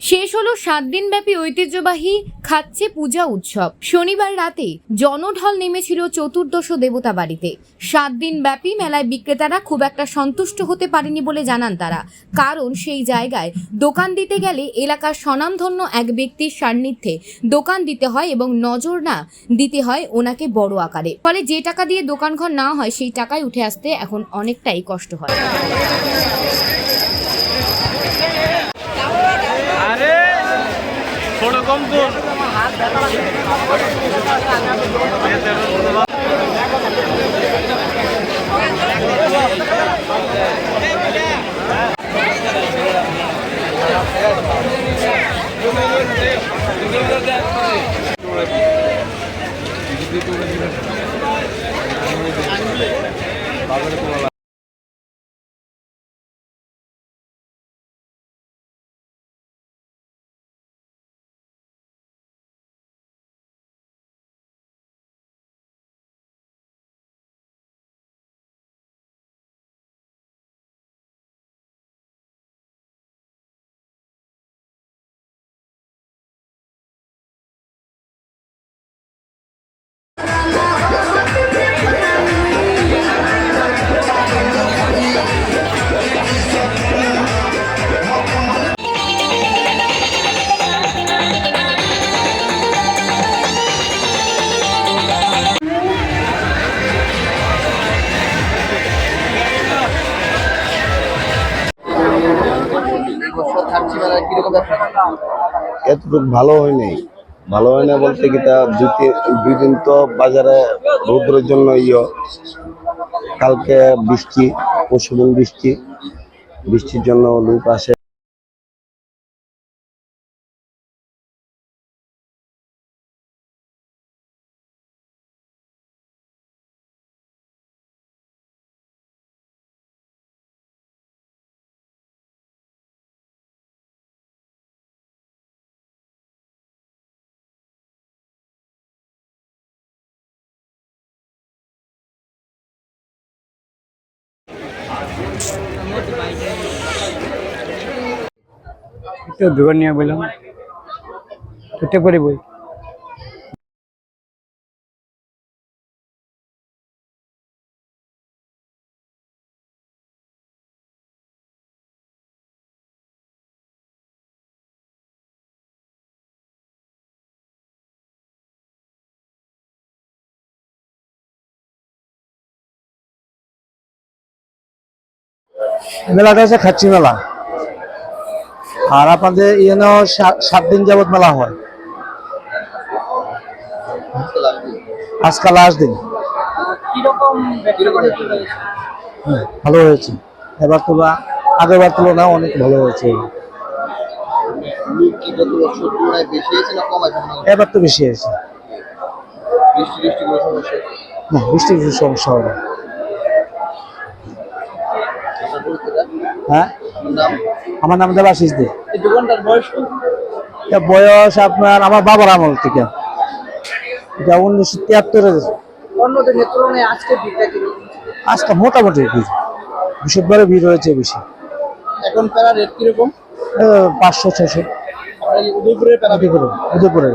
শেষ হলো সাত দিনব্যাপী ঐতিহ্যবাহী খাচ্ছে পূজা উৎসব। শনিবার রাতে জনঢল নেমেছিল চতুর্দশ দেবতা বাড়িতে। সাত দিন ব্যাপী মেলায় বিক্রেতারা খুব একটা সন্তুষ্ট হতে পারেনি বলে জানান তারা। কারণ সেই জায়গায় দোকান দিতে গেলে এলাকার স্বনামধন্য এক ব্যক্তির সান্নিধ্যে দোকান দিতে হয় এবং নজর না দিতে হয় ওনাকে বড় আকারে। ফলে যে টাকা দিয়ে দোকানঘর না হয় সেই টাকায় উঠে আসতে এখন অনেকটাই কষ্ট হয়। थोड़ा कम तो বাজারে কম তো এতটুকু ভালো হয় নাই। ভালো হয় না বলতে কি তা দুই দিন তো বাজারে রৌদ্রের জন্য ইয়ে। কালকে বৃষ্টি, পরশুদিন বৃষ্টি। বৃষ্টির জন্য লোক আসে। একটু দোকান নিয়ে বললাম করতে পারি বই মেলাটা হচ্ছে খাচ্ছি মেলা। আর আপনাদের সা- সাত দিন যাবত মেলা হয়। আজকাল লাস্ট দিন। হুম, ভালো হয়েছে। এবার তুলা আগেরবার তুলনায় অনেক ভালো হয়েছে। এবার তো বেশি হয়েছে। কিছু সমস্যা? হবে। হ্যাঁ? আমার নাম দেবাশিস দে। বয়স আপনার আমার বাবার আমল থেকে। এটা উনিশশো তিয়াত্তরের। আজকে মোটামুটি ভিড়। বৃহস্পতিবারে ভিড় হয়েছে বেশি। এখন প্যারা রেট কীরকম? পাঁচশো ছশো উদয়পুরের প্যারা উদয়পুরে উদয়পুরে